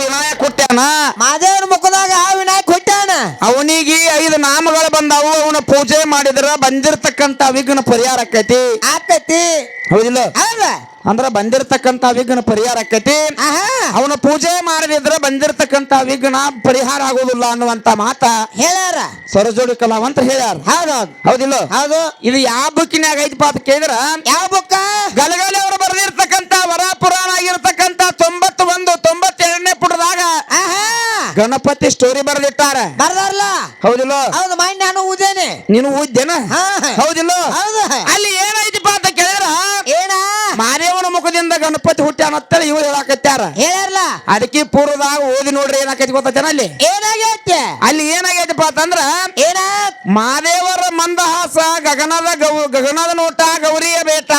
ವಿನಾಯಕ ಹುಟ್ಟ್ಯಾನ? ಮಾದೇವನ ಮುಖದಾಗ ಆ ವಿನಾಯಕ ಹುಟ್ಟಾನ ಅವನಿಗೆ ಐದು ನಾಮಗಳು ಬಂದಾವು ಅವನ ಪೂಜೆ ಮಾಡಿದ್ರ ಬಂದಿರತಕ್ಕಂತ ವಿಘ್ನ ಪರಿಹಾರ ಆಕೈತಿ. ಆಕತಿ? ಹೌದಿಲ್ಲ? ಹೌದ? ಅಂದ್ರ ಬಂದಿರತಕ್ಕಂತ ವಿಘ್ನ ಪರಿಹಾರ ಆಕೈತಿ. ಆಹಾ. ಅವನ ಪೂಜೆ ಮಾಡದಿದ್ರೆ ಬಂದಿರತಕ್ಕಂತ ವಿಘ್ನ ಪರಿಹಾರ ಆಗೋದಿಲ್ಲ ಅನ್ನುವಂತ ಮಾತ ಹೇಳ್ಯಾರ? ಸರಜೋಡಿ ಕಲಾವಂತ ಹೇಳ್ಯಾರ. ಹೌದೌದು. ಹೌದಿಲ್ಲ? ಹೌದು. ಇದು ಯಾವ ಬುಕ್ಕಿನಾಗ ಐದು ಪಾಪ ಕೇಳಿದ್ರ? ಯಾವ ಬುಕ್ಕ? ಗಲಗಲಿ ಅವರು ಬರೆದಿರ್ತಕ್ಕಂತ ವರ ಪುರಾಣ ಆಗಿರತಕ್ಕಂತ ತೊಂಬತ್ ಒಂದು ತೊಂಬತ್ತೆರಡನೇ ಪುಟದಾಗ ಗಣಪತಿ ಸ್ಟೋರಿ ಬರೆದಿಟ್ಟಾರೆ. ಬರ್ದಾರಲ್ಲ ಹೌದಿಲ್ಲ? ಹೌದು ಮೈ ನಾನು ಊದೇನೆ. ನೀನು ಊದ್ದೇನ. ಹೌದಿಲ್ಲ? ಹೌದು. ಅಲ್ಲಿ ಏನೈತಿಪ್ಪ ಅಂತ ಕೇಳಿದ್ರ? ಏನ? ಮಾರೇವನ ಮುಖದಿಂದ ಗಣಪತಿ ಹುಟ್ಟ್ಯಾನ ಅಂತೇಳಿ ಇವ್ರು ಹೇಳಾಕತ್ಯಾರ ಹೇಳ್ಯಾರಲ್ಲ ಅದಕ್ಕೆ ಪೂರ್ವದಾಗ ಓದಿ ನೋಡ್ರಿ ಏನಾಕೈತಿ ಗೊತ್ತೇನ ಅಲ್ಲಿ? ಏನಾಗೈತೆ? ಅಲ್ಲಿ ಏನಾಗೈತಿಪ್ಪ ಅಂತಂದ್ರ ಏನ? ಮಾದೇವರ ಮಂದಹಾಸ ಗಗನದ ಗೌ ಗಗನದ ನೋಟ ಗೌರಿಯ ಬೇಟ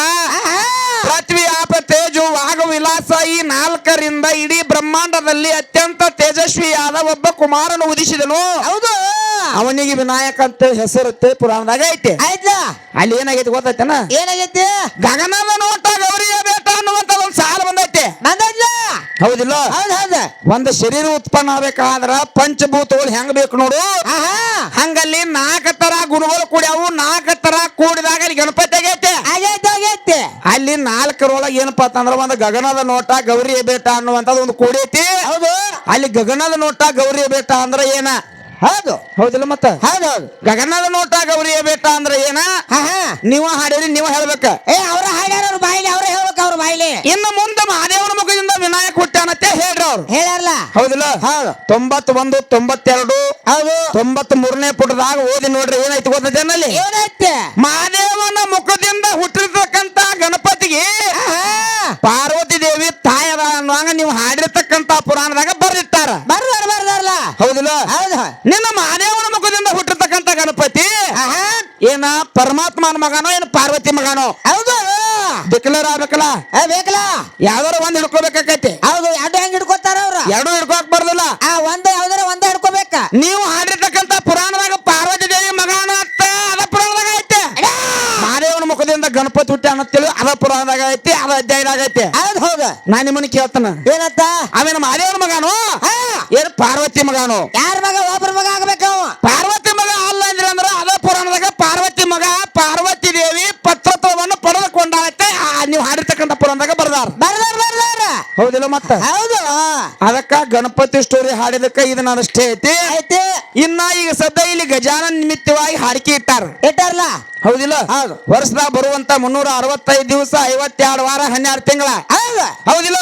ನಾಲ್ಕರಿಂದ ಇಡೀ ಬ್ರಹ್ಮಾಂಡದಲ್ಲಿ ಅತ್ಯಂತ ತೇಜಸ್ವಿಯಾದ ಒಬ್ಬ ಕುಮಾರನು ಉದಿಸಿದನು. ಹೌದು. ಅವನಿಗೆ ವಿನಾಯಕ ಅಂತ ಹೆಸರುತ್ತೆ ಪುರಾಣದಾಗ ಐತೆ. ಆಯ್ತಾ ಅಲ್ಲಿ ಏನಾಗೈತಿ ಗೊತ್ತೈತನ ಏನಾಗೈತಿ? ಗಗನದ ನೋಟ ಗೌರಿಯ ಬೇಟ ಅನ್ನುವಂತ ಒಂದು ಸಾಲ ಬಂದೈತೆ. ಹೌದಿಲ್ಲ? ಹೌದು ಹೌದ್. ಒಂದು ಶರೀರ ಉತ್ಪನ್ನ ಆಗ್ಬೇಕಾದ್ರ ಪಂಚಭೂತಗಳು ಹೆಂಗ್ ಬೇಕು ನೋಡು. ಹಂಗಲ್ಲಿ ನಾಲ್ಕ ತರ ಗುಣಗಳು ಕೂಡ್ಯಾವು ನಾಲ್ಕ ತರ ಕೂಡಿದಾಗ ಅಲ್ಲಿ ಗಣಪತಿ ಆಗೈತೆ. ಅಲ್ಲಿ ನಾಲ್ಕರೊಳಗೆ ಏನಪ್ಪಾ ಅಂತಂದ್ರ ಒಂದು ಗಗನದ ನೋಟ ಗೌರಿಯ ಬೇಟ ಅನ್ನುವಂಥದ್ದು ಒಂದು ಕೂಡೈತಿ ಹೌದು. ಅಲ್ಲಿ ಗಗನದ ನೋಟ ಗೌರಿ ಬೇಟ ಅಂದ್ರ ಏನ? ಹೌದು. ಹೌದಿಲ್ಲ ಮತ್ತ? ಹೌದು ಹೌದು. ಗಗನದ ನೋಟ ಗೌರಿಯ ಬೇಟ ಅಂದ್ರ ಏನ? ನೀವ ಹಾಡಿರಿ ನೀವ ಹೇಳ್ಬೇಕ. ಏ ಅವ್ರ ಹಾಡ್ಯಾರ ಬಾಯಿಲಿ ಅವ್ರ ಹೇಳ್ಬೇಕು ಅವ್ರ ಬಾಯಿಲಿ. ಇನ್ನು ಮುಂದೆ ಮಹಾದೇವನ ಮುಖದಿಂದ ವಿನಾಯಕ ಹುಟ್ಟಾನತ್ತೆ ಹೇಳ್ರಿ ಅವ್ರು. ಹೇಳ್ಯಾರಲ್ಲ? ಹೌದಿಲ್ಲ? ಹೌದು ತೊಂಬತ್ ಒಂದು ತೊಂಬತ್ತೆರಡು ಹೌದು. ತೊಂಬತ್ ಮೂರನೇ ಪುಟದಾಗ ಓದಿ ನೋಡ್ರಿ ಏನಾಯ್ತು ಗೊತ್ತೇನಲ್ಲಿ ಏನಾಯ್ತೆ? ಮಹಾದೇವನ ಮುಖದಿಂದ ಹುಟ್ಟಿರ್ತಕ್ಕಂತ ಗಣಪತಿಗೆ ಆಹಾ ಪಾರ್ವತಿ ದೇವಿ ತಾಯದ ಅನ್ನುವಂಗ ನೀವು ಹಾಡಿರ್ತಕ್ಕಂತ ಪುರಾಣದಾಗ ಬರ್ದಿಟ್ಟಾರ ಬರ್ದಾರ ಬರ್ದಾರಲ್ಲ ಹೌದಿಲ್ಲ ಹೌದು ನಿನ್ನ ಮಹಾದೇವನ ಮುಖದಿಂದ ಹುಟ್ಟಿರ್ತಕ್ಕಂತ ಗಣಪತಿ ಆಹಾ ಏನ ಪರಮಾತ್ಮನ ಮಗನೋ ಏನು ಪಾರ್ವತಿ ಮಗನೋ? ಹೌದು ಡಿಕ್ಲೇರ್ ಆಗ್ಬೇಕಲ್ಲ? ಏ ಬೇಕಲ್ಲ ಯಾವ್ದಾರ ಒಂದ್ ಹಿಡ್ಕೋಬೇಕಾಕೈತಿ. ಹೌದು ಎರಡು ಹೆಂಗ್ ಹಿಡ್ಕೋತಾರ ಅವ್ರ? ಎರಡು ಹಿಡ್ಕೋಕ್ ಬರ್ದಿಲ್ಲ. ಆ ಒಂದ ಯಾವ್ದಾರ ಒಂದೇ ಹಿಡ್ಕೋಬೇಕ. ನೀವು ಹಾಡಿರ್ತಕ್ಕಂತ ಪುರಾಣದಾಗ ಪಾರ್ವತಿ ದೇವಿ ಮಗನ ಅತ್ತ ಅದ ಪುರಾಣದಾಗ ಐತೆ. ಮಾದೇವನ ಮುಖದಿಂದ ಗಣಪತಿ ಹುಟ್ಟಿ ಅನ್ನತ್ತೇಳಿ ಅದ ಪುರಾಣದಾಗ ಐತಿ ಅದ ಅಧ್ಯಾಯದಾಗ ಐತೆ. ಹೌದು ಹೌದು. ನಾ ನಿಮ್ಮನ್ನ ಕೇಳ್ತಾನ. ಏನಂತ? ಅವೇನ ಮಾದೇವನ ಮಗನು? ಏನ್ ಪಾರ್ವತಿ ಮಗನು? ಯಾರ ಮಗ? ಒಬ್ಬರ ಮಗ ಆಗ್ಬೇಕು ಪಾರ್ವತಿ ಪಾರ್ವತಿ ದೇವಿ ಪತ್ರತ್ವವನ್ನು ಪಡೆದುಕೊಂಡಾಗತ್ತೆ ನೀವು ಹಾಡಿರ್ತಕ್ಕಂಥ ಹೌದಿಲ್ಲ ಮತ್ತ? ಹೌದು. ಅದಕ್ಕ ಗಣಪತಿ ಸ್ಟೋರಿ ಹಾಡಿದಕ್ಕ ಇದು ಅಷ್ಟೇ ಐತಿ. ಐತಿ. ಇನ್ನ ಈಗ ಸದ್ಯ ಇಲ್ಲಿ ಗಜಾನನ ನಿಮಿತ್ತವಾಗಿ ಹಾಡಿಕೆ ಇಟ್ಟಾರ. ಇಟ್ಟಾರಲ್ಲ? ಹೌದಿಲ್ಲ? ಹೌದು. ವರ್ಷದಾಗ ಬರುವಂತ ಮುನ್ನೂರ ಅರವತ್ತೈದು ದಿವಸ ಐವತ್ತೆರಡು ವಾರ ಹನ್ನೆರಡು ತಿಂಗಳ. ಹೌದು. ಹೌದಿಲ್ಲ?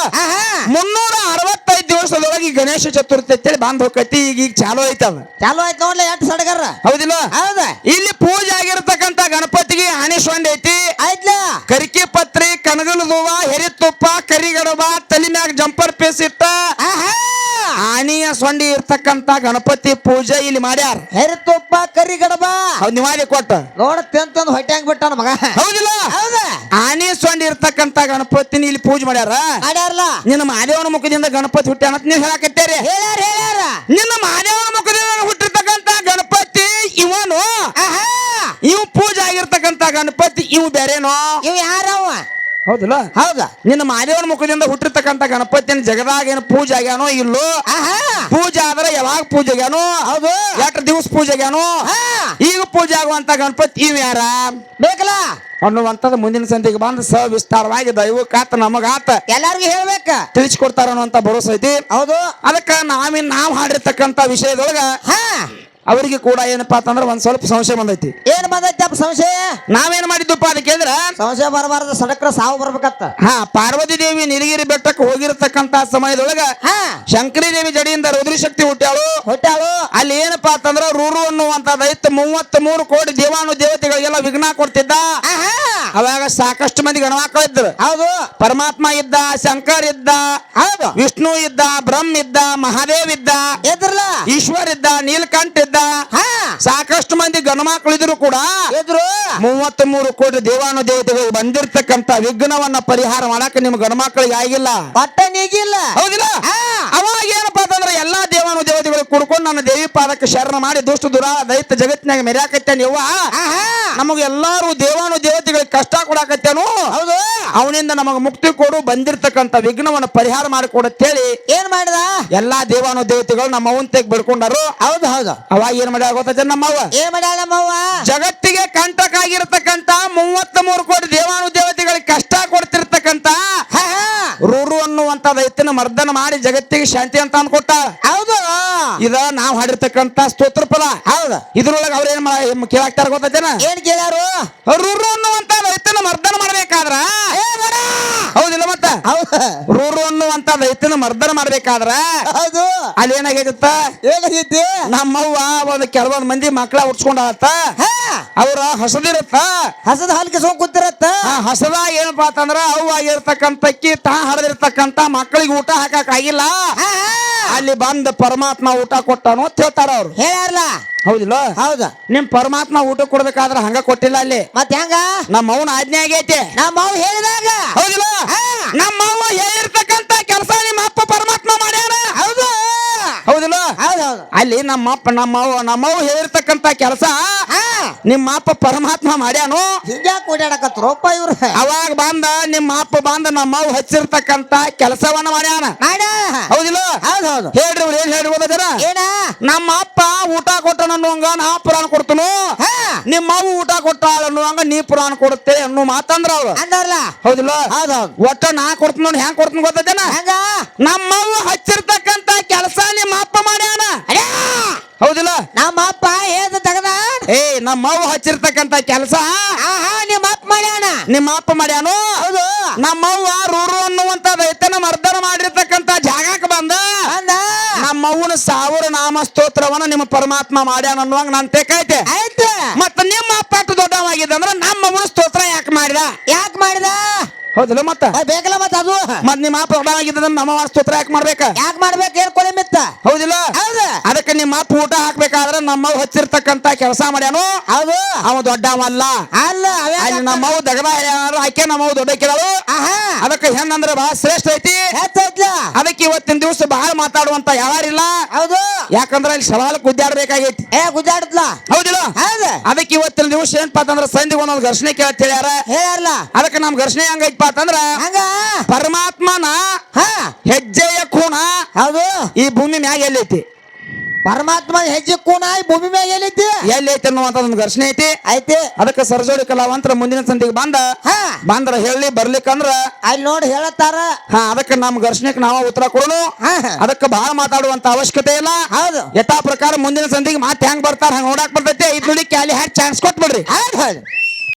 ಮುನ್ನೂರ ಅರವತ್ತೈದು ದಿವಸದೊಳಗೆ ಗಣೇಶ ಚತುರ್ಥಿ ಅಂತೇಳಿ ಬಂದ್ ಹೋಗತಿ ಈಗ ಈಗ ಚಾಲು ಐತದ ಚಾಲು ಆಯ್ತು ನೋಡ್ಲಿ ಎಂಟು ಸಡಗರ. ಹೌದಿಲ್ಲ? ಹೌದ. ಇಲ್ಲಿ ಪೂಜೆ ಆಗಿರತಕ್ಕಂತ ಗಣಪತಿಗೆ ಆನೆ ಸೊಂಡ ಐತಿ. ಐತ್ಲ. ಕರಿಕೆ ಪತ್ರಿ ಕನಗಲು ಹೂವ ಹೆರಿ ತುಪ್ಪ ಕರಿಗಡಬ ತಲೆ ಮ್ಯಾಗ ಜಂಪರ್ ಪೇಸ್ ಇಟ್ಟ ಆಹಾ! ಆನಿಯ ಸೊಂಡಿ ಇರ್ತಕ್ಕಂತ ಗಣಪತಿ ಪೂಜೆ ಇಲ್ಲಿ ಮಾಡ್ಯಾರ. ಹೆರಿ ತುಪ್ಪ ಕರಿ ಗಡಬ ಹೌದ್ ನಿವಾರಿ ಕೊಟ್ಟ. ನೋಡ ತಿಂತಂದು ಹೊಟ್ಟೆ ಹಂಗ್ ಬಿಟ್ಟಾನ ಮಗ. ಹೌದಿಲ್ಲ? ಆನೆ ಆನಿ ಸೊಂಡಿ ಇರ್ತಕ್ಕಂತ ಗಣಪತಿನ ಇಲ್ಲಿ ಪೂಜೆ ಮಾಡ್ಯಾರ. ಮಾಡ್ಯಾರಲ್ಲ ನಿನ್ನ ಮಾದೇವನ ಮುಖದಿಂದ ಗಣಪತಿ ಹುಟ್ಟ ಅಂತ ನೀವು ಹೇಳಕತ್ತೇರಿ. ಹೇಳ್ಯಾರ ಹೇಳ್ಯಾರ. ನಿನ್ನ ಮಾದೇವನ ಮುಖದಿಂದ ಹುಟ್ಟಿರ್ತಕ್ಕಂತ ಗಣಪತಿ ಇವನು. ಆಹಾ! ಇವು ಪೂಜೆ ಆಗಿರ್ತಕ್ಕಂತ ಗಣಪತಿ ಇವ್ ಬೇರೆನೋ. ಇವ್ ಯಾರವ? ಹೌದಲ್ಲ? ಹೌದಾ. ನಿನ್ನ ಮಾದೇವನ ಮುಖದಿಂದ ಹುಟ್ಟಿರ್ತಕ್ಕಂತ ಗಣಪತಿನ ಜಗದಾಗ ಏನು ಪೂಜೆ ಆಗ್ಯಾನೋ ಇಲ್ಲೋ? ಆಹಾ. ಪೂಜೆ ಆದ್ರೆ ಯಾವಾಗ ಪೂಜೆ ಆಗ್ಯಾನೋ? ಹೌದು. ಎಷ್ಟು ದಿವಸ ಪೂಜೆ ಆಗ್ಯಾನೋ? ಹಾ. ಈಗ ಪೂಜೆ ಆಗುವಂತ ಗಣಪತಿ ಇವ್ ಯಾರ? ಬೇಕಲ್ಲ? ಅನ್ನುವಂಥದ್ದು ಮುಂದಿನ ಸಂಧಿಗೆ ಬಂದು ಸವಿಸ್ತಾರವಾಗಿ ದೈವಕ್ಕಾತ ನಮಗಾತ ಎಲ್ಲಾರ್ಗು ಹೇಳ್ಬೇಕ. ತಿಳಿಸ್ಕೊಡ್ತಾರ ಅನ್ನುವಂತ ಭರೋಸೆ ಐತಿ. ಹೌದು. ಅದಕ್ಕ ನಾವಿನ್ ನಾವ್ ಹಾಡಿರ್ತಕ್ಕಂಥ ವಿಷಯದೊಳಗ ಹಾ. ಅವರಿಗೆ ಕೂಡ ಏನಪ್ಪಾ ಅಂತಂದ್ರೆ ಒಂದ್ ಸ್ವಲ್ಪ ಸಂಶಯ ಬಂದೈತಿ. ಏನ್ ಬಂದೈತಪ್ಪ ಸಂಶಯ? ನಾವೇನ್ ಮಾಡಿದ್ದಪ್ಪ ಅದಕ್ಕೆ ಅಂದ್ರ? ಸಂಶಯ ಬರಬಾರ್ದು ಸಡಕ್ರ ಸಾವು ಬರ್ಬೇಕತ್ತ. ಹಾ ಪಾರ್ವತಿ ದೇವಿ ನೀಲಗಿರಿ ಬೆಟ್ಟಕ್ಕೆ ಹೋಗಿರತಕ್ಕಂತ ಸಮಯದೊಳಗ ಹಾ. ಶಂಕರಿ ದೇವಿ ಜಡಿಯಿಂದ ರುದ್ರಿ ಶಕ್ತಿ ಹುಟ್ಟಾಳು ಹುಟ್ಟಾಳು ಅಲ್ಲಿ ಏನಪ್ಪಾ ಅಂತಂದ್ರ ರೂರು ಅನ್ನುವಂತ ದೈತ್ಯ ಮೂವತ್ತ್ ಮೂರು ಕೋಟಿ ದೇವಾನು ದೇವತೆಗಳಿಗೆಲ್ಲ ವಿಘ್ನ ಕೊಡ್ತಿದ್ದ. ಆಹಾ. ಅವಾಗ ಸಾಕಷ್ಟು ಮಂದಿ ಗಣವಾಕ ಇದ್ರು ಹೌದು. ಪರಮಾತ್ಮ ಇದ್ದ ಶಂಕರ್ ಇದ್ದ ಹೌದು. ವಿಷ್ಣು ಇದ್ದ ಬ್ರಹ್ಮ ಇದ್ದ ಮಹಾದೇವ್ ಇದ್ದ ಎದ್ರಲ್ಲ? ಈಶ್ವರ್ ಇದ್ದ ನೀಲಕಂಠ ಇದ್ದ ಹಾ. ಸಾಕಷ್ಟು ಮಂದಿ ಗಣಮಕ್ಕಳು ಇದ್ರು ಕೂಡ ಇದ್ರು. ಮೂವತ್ತ್ ಮೂರು ಕೋಟಿ ದೇವಾನು ದೇವತೆಗಳು ಬಂದಿರ್ತಕ್ಕಂತ ವಿಘ್ನವನ್ನ ಪರಿಹಾರ ಮಾಡಕ್ಕೆ ನಿಮ್ ಗಣಮಕ್ಕಳಿಗೆ ಆಗಿಲ್ಲ. ಪಟ್ಟನಿಗಿಲ್ಲ ಹೌದಿಲ್ಲ ಹಾ ಅವಾಗ ಏನಪ್ಪಾ ಅಂತಂದ್ರೆ ಎಲ್ಲಾ ದೇವಾನು ದೇವತೆಗಳು ನೀರು ಕುಡ್ಕೊಂಡು ನನ್ನ ದೇವಿ ಪಾದಕ್ಕೆ ಶರಣ ಮಾಡಿ ದುಷ್ಟ ದುರ ದೈತ ಜಗತ್ತಿನಾಗ ಮೆರ್ಯಾಕತ್ತೆ ನೀವ ನಮಗೆ ಎಲ್ಲಾರು ದೇವಾನು ದೇವತೆಗಳಿಗೆ ಕಷ್ಟ ಕೊಡಾಕತ್ತೇನು? ಹೌದು. ಅವನಿಂದ ನಮಗ ಮುಕ್ತಿ ಕೊಡು ಬಂದಿರ್ತಕ್ಕಂಥ ವಿಘ್ನವನ್ನು ಪರಿಹಾರ ಮಾಡಿಕೊಡತ್ತೇಳಿ. ಏನ್ ಮಾಡಿದ? ಎಲ್ಲಾ ದೇವಾನು ದೇವತೆಗಳು ನಮ್ಮ ಅವನ್ ತೆಗ್ ಬಿಡ್ಕೊಂಡಾರು. ಹೌದು ಹೌದು. ಅವಾಗ ಏನ್ ಮಾಡ್ಯಾರ ಗೊತ್ತ ನಮ್ಮವ್ವ? ಏನ್ ಮಾಡ್ಯಾಳ ನಮ್ಮವ್ವ? ಜಗತ್ತಿಗೆ ಕಂಟಕ ಆಗಿರತಕ್ಕಂತ ಮೂವತ್ತ ಮೂರು ಕೋಟಿ ದೇವಾನು ದೇವತೆಗಳಿಗೆ ಕಷ್ಟ ಕೊಡ್ತಿರ್ತಕ್ಕಂತ. ರೂರು ಅನ್ನುವಂತ ದೈತ್ಯನ ಮರ್ದನ ಮಾಡಿ ಜಗತ್ತಿಗೆ ಶಾಂತಿ ಅಂತ ಅಂದ್ಕೊಟ್ಟ. ಇದ ನಾವ್ ಹಾಡಿರ್ತಕ್ಕಂತ ಸ್ತೋತ್ರ ಪದ. ಹೌದ. ಇದ್ರೊಳಗ ಅವ್ರ ಏನ್ ಕೇಳಾಕ್ತಾರ ಗೊತ್ತೇನ ಏನ್ ಕೇಳ್ಯಾರು? ರೂರು ಅನ್ನುವಂತ ದೈತ್ಯನ ಮರ್ದನ ಮಾಡ್ಬೇಕಾದ್ರ? ಹೌದಿಲ್ಲ ಮತ್ತ? ರೂರು ಅನ್ನುವಂತ ದೈತ್ಯನ ಮರ್ದನ ಮಾಡ್ಬೇಕಾದ್ರ? ಹೌದು. ಅಲ್ಲಿ ಏನಾಗೈತ ಏನಾಗೈತಿ? ನಮ್ಮವ್ವ ಒಂದು ಕೆಲವೊಂದ್ ಮಂದಿ ಮಕ್ಳ ಉಟ್ಸ್ಕೊಂಡಾತ ಹಾ. ಅವ್ರ ಹಸದಿರುತ್ತ. ಹಸದ ಹಾಲು ಕಿಸ್ಕೊಂಡ್ ಕೂತಿರತ್ತ? ಹಸದ ಏನಪ್ಪಾ ಅಂತಂದ್ರ ಅವು ಆಗಿರ್ತಕ್ಕಂತಕ್ಕಿ ತಾ ಹಡದಿರ್ತಕ್ಕಂತ ಮಕ್ಕಳಿಗೆ ಊಟ ಹಾಕಕ್ ಆಗಿಲ್ಲ. ಅಲ್ಲಿ ಬಂದ ಪರಮಾತ್ಮ ಊಟ ಕೊಟ್ಟಾನು ಅಂತ ಹೇಳ್ತಾರ ಅವ್ರು. ಹೇಳ್ಯಾರಲ್ಲ? ಹೌದಿಲ್ಲ? ಹೌದ. ನಿಮ್ ಪರಮಾತ್ಮ ಊಟ ಕೊಡ್ಬೇಕಾದ್ರ ಹಂಗ ಕೊಟ್ಟಿಲ್ಲ ಅಲ್ಲಿ. ಮತ್ ಹೆಂಗ? ನಮ್ಮ ಅವನ ಆಜ್ಞೆ ಆಗೈತೆ. ನಮ್ಮ ಅವ್ವ ಹೇಳಿದಾಗ? ಹೌದಿಲ್ಲ. ನಮ್ಮ ಅವ್ವ ಹೇಳಿರ್ತಕ್ಕಂತ ಕೆಲಸ ನಿಮ್ಮ ಅಪ್ಪ ಪರಮಾತ್ಮ ಮಾಡ್ಯಾರ ಹೌದು. ಹೌದಿಲ್ಲ? ಹೌದು ಹೌದು ಅಲ್ಲಿ ನಮ್ಮಪ್ಪ ನಮ್ಮವ್ ನಮ್ಮವ್ವ ನಮ್ಮವ್ವ ಹೇಳಿರ್ತಕ್ಕಂತ ಕೆಲಸ ಹಾ. ನಿಮ್ಮ ಅಪ್ಪ ಪರಮಾತ್ಮ ಮಾಡ್ಯಾನು. ಹಿಂಗ್ಯಾಕ್ ಓಡಾಡಕತ್ರಪ್ಪ ಇವ್ರು. ಅವಾಗ ಬಂದ ನಿಮ್ಮ ಅಪ್ಪ ಬಂದ ನಮ್ಮವ್ ಅವ್ವ ಹಚ್ಚಿರ್ತಕ್ಕಂತ ಕೆಲಸವನ್ನ ಮಾಡ್ಯಾನ. ಮಾಡ ಹೌದಿಲ್ಲ? ಹೌದು ಹೌದು. ಹೇಳ್ರಿ ಅವ್ರು ಏನ್ ಜನ ಏನ? ನಮ್ಮ ಅಪ್ಪ ಊಟ ಕೊಟ್ಟನ ಅನ್ನುವಂಗ ನಾ ಪುರಾಣ ಕೊಡ್ತನು. ಹಾ. ನಿಮ್ಮ ಅವ್ವ ಊಟ ಕೊಟ್ಟಾಳ ಅನ್ನುವಂಗ ನೀ ಪುರಾಣ ಕೊಡುತ್ತೆ ಅನ್ನೋ ಮಾತಂದ್ರ ಅವ್ರು. ಅಂದಾರಲ್ಲ ಹೌದಿಲ್ಲ? ಹೌದು ಹೌದು. ಒಟ್ಟ ನಾ ಕೊಡ್ತೀನಿ ಹೆಂಗ್ ಕೊಡ್ತೀನಿ ಗೊತ್ತೇನ ಹೆಂಗ? ನಮ್ಮವ್ವ ಹಚ್ಚಿರ್ತಕ್ಕಂತ ಕೆಲಸ ನಿಮ್ಮ ಅಪ್ಪ ಮಾಡ್ಯಾನ! ಹೌದಿಲ್ಲ? ನಮ್ಮ ಅಪ್ಪ ಏನ್ ತಗದ? ಏ ನಮ್ಮವ್ವ ಹಚ್ಚಿರ್ತಕ್ಕಂತ ಕೆಲಸ? ಆಹಾ ನಿಮ್ಮ ಅಪ್ಪ ಮಾಡ್ಯಾನ? ನಿಮ್ಮ ಅಪ್ಪ ಮಾಡ್ಯಾನು? ಹೌದು. ನಮ್ಮವ್ವ ರೂರು ಅನ್ನುವಂತ ದೈತನ ಮರ್ದನ ಮಾಡಿರ್ತಕ್ಕಂತ ಜಾಗಕ್ಕೆ ಬಂದ? ಅಂದ ನಮ್ಮವ್ವನ ಸಾವಿರ ನಾಮ ಸ್ತೋತ್ರವನ್ನ ನಿಮ್ಮ ಪರಮಾತ್ಮ ಮಾಡ್ಯಾನ ಅನ್ನುವಂಗ ನಾನು ತೆಕೈತೆ ಆಯ್ತು. ಮತ್ತ ನಿಮ್ಮ ಅಪ್ಪ ಅಷ್ಟು ದೊಡ್ಡವಾಗಿದ್ದ ಅಂದ್ರೆ ನಮ್ಮವ್ವನ ಸ್ತೋತ್ರ ಯಾಕೆ ಮಾಡಿದ? ಯಾಕೆ ಮಾಡಿದ? ಹೌದಿಲ್ಲ ಮತ್ತ? ಬೇಕಲ್ಲ ಮತ್ತ ಅದು? ಮತ್ ನಿಮ್ಮ ಅಪ್ಪ ಆಗಿದ್ದ ನಮ್ಮ ಸ್ತೋತ್ರ ಯಾಕೆ ಮಾಡ್ಬೇಕ? ಯಾಕೆ ಮಾಡ್ಬೇಕು ಏನ್ ಕೊಡಿ ಮಿತ್ತ. ಹೌದಿಲ್ಲ? ಹೌದು. ಅದಕ್ಕೆ ನಿಮ್ಮ ಅಪ್ಪ ಊಟ ಹಾಕ್ಬೇಕಾದ್ರೆ ನಮ್ಮ ಹಚ್ಚಿರ್ತಕ್ಕಂತ ಕೆಲಸ ಮಾಡ್ಯಾನು ಹೌದು. ಅವ ದೊಡ್ಡವಲ್ಲ. ಅಲ್ಲ ಅಲ್ಲ ಅಲ್ಲಿ ನಮ್ಮವ್ ದಗದ ಆಕೆ ನಮ್ಮ ದೊಡ್ಡ ಕೇಳಲು ಅದಕ್ಕೆ ಹೆಣ್ಣಂದ್ರೆ ಬಹಳ ಶ್ರೇಷ್ಠ ಐತಿ. ಅದಕ್ಕೆ ಇವತ್ತಿನ ದಿವಸ ಬಹಳ ಮಾತಾಡುವಂತ ಯಾರಿಲ್ಲ. ಹೌದು. ಯಾಕಂದ್ರೆ ಅಲ್ಲಿ ಸವಾಲು ಗುದ್ದಾಡ್ಬೇಕಾಗೈತಿ. ಏ ಗುದ್ದಾಡತ್ಲ. ಹೌದಿಲ್ಲ? ಹೌದು. ಅದಕ್ಕೆ ಇವತ್ತಿನ ದಿವಸ ಏನಪ್ಪಾ ಅಂತಂದ್ರ ಸಂಧಿ ಒಂದೊಂದು ಘರ್ಷಣೆ ಕೇಳತ್ ಹೇಳ್ಯಾರ ಹೇಳ್ಯಾರಲ್ಲ. ಅದಕ್ಕೆ ನಮ್ ಘರ್ಷಣೆ ಹೆಂಗೈತಪ್ಪ ಅಂತಂದ್ರ ಹಂಗ? ಪರಮಾತ್ಮನ ಹಾ. ಹೆಜ್ಜೆಯ ಕೋಣ ಹೌದು. ಈ ಭೂಮಿ ಮ್ಯಾಗ ಎಲ್ಲೈತಿ? ಪರಮಾತ್ಮ ಹೆಜ್ಜೆ ಕೋಣ ಈ ಭೂಮಿ ಮ್ಯಾಗ ಎಲ್ಲೈತಿ? ಎಲ್ಲೈತಿ ಅನ್ನುವಂತ ಒಂದು ಘರ್ಷಣೆ ಐತಿ. ಐತಿ. ಅದಕ್ಕೆ ಸರಜೋಡಿ ಕಲಾವಂತರ ಮುಂದಿನ ಸಂತಿಗೆ ಬಂದ. ಹಾ. ಬಂದ್ರ ಹೇಳಿ ಬರ್ಲಿಕ್ಕಂದ್ರ ಅಲ್ಲಿ ನೋಡಿ ಹೇಳತ್ತಾರ. ಹಾ ಅದಕ್ಕೆ ನಮ್ ಘರ್ಷಣೆಗೆ ನಾವು ಉತ್ತರ ಕೊಡೋಣ ಹಾ. ಅದಕ್ಕೆ ಬಹಳ ಮಾತಾಡುವಂತ ಅವಶ್ಯಕತೆ ಇಲ್ಲ. ಹೌದು. ಯಥಾ ಪ್ರಕಾರ ಮುಂದಿನ ಸಂತಿಗೆ ಮಾತು ಹೆಂಗ್ ಬರ್ತಾರ ಹಂಗ ನೋಡಾಕ್ ಬರ್ತೈತಿ. ಐದು ನೋಡಿ ಕ್ಯಾಲಿ ಹ್ಯಾಕ್ ಚಾನ್ಸ್ ಕೊಟ್ಬಿಡ್ರಿ. ಹೌದು ಹೌದು.